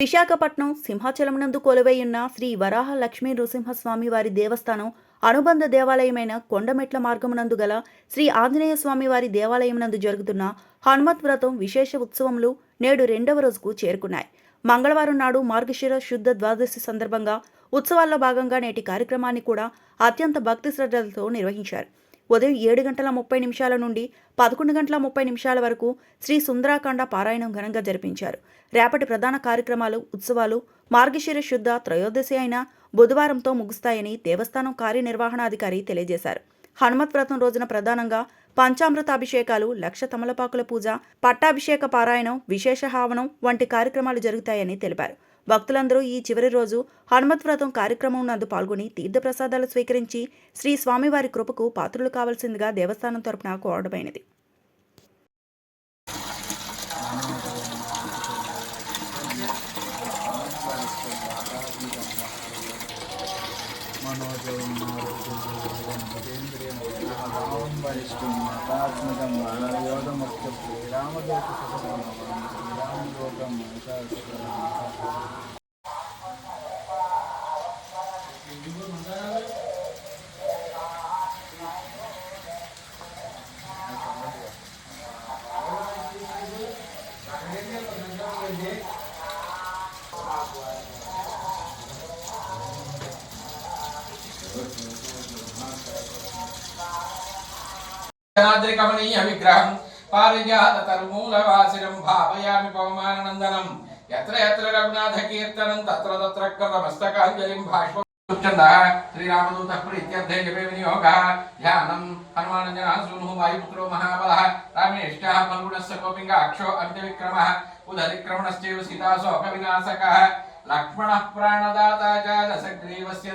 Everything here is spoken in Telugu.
విశాఖపట్నం సింహాచలమునందు కొలువైయున్న శ్రీ వరాహ లక్ష్మీ నృసింహస్వామి వారి దేవస్థానం అనుబంధ దేవాలయమైన కొండమెట్ల మార్గమునందు గల శ్రీ ఆంజనేయ స్వామి వారి దేవాలయమునందు జరుగుతున్న హనుమత్ వ్రతం విశేష ఉత్సవములు నేడు రెండవ రోజుకు చేరుకున్నాయి. మంగళవారం నాడు మార్గశిర శుద్ధ ద్వాదశి సందర్భంగా ఉత్సవాల్లో భాగంగా నేటి కార్యక్రమాన్ని కూడా అత్యంత భక్తి శ్రద్ధలతో నిర్వహించారు. ఉదయం ఏడు గంటల ముప్పై నిమిషాల నుండి పదకొండు గంటల ముప్పై నిమిషాల వరకు శ్రీ సుందరాకాండ పారాయణం ఘనంగా జరిపించారు. రేపటి ప్రధాన కార్యక్రమాలు ఉత్సవాలు మార్గశిర శుద్ధ త్రయోదశి అయిన బుధవారంతో ముగుస్తాయని దేవస్థానం కార్యనిర్వహణాధికారి తెలియజేశారు. హనుమత్ వ్రతం రోజున ప్రధానంగా పంచామృతాభిషేకాలు లక్ష తమలపాకుల పూజ పట్టాభిషేక పారాయణం విశేష హావనం వంటి కార్యక్రమాలు జరుగుతాయని తెలిపారు. భక్తులందరూ ఈ చివరి రోజు హనుమత్ వ్రతం కార్యక్రమం నందు పాల్గొని తీర్థప్రసాదాలు స్వీకరించి శ్రీ స్వామివారి కృపకు పాత్రులు కావాల్సిందిగా దేవస్థానం తరపున కోరడమైనది. మనోజం program saya जनाद्रि कमनीय विग्रहम् पारिजाततन्मूलवासिनं भावयामि पवमाननन्दनं। यत्र यत्र रघुनाथकीर्तनं, तत्र तत्र कृतमस्तकाञ्जलिं श्रीरामदूतः प्रीत्यर्थे जपे विनियोगः। वायुपुत्रो महाबलः। रामेष्टः फल्गुणस्य गोपिङ्गाक्षो उदरिक्रमणश्चैव लक्ष्मणः प्राणदाता च दशग्रीवस्य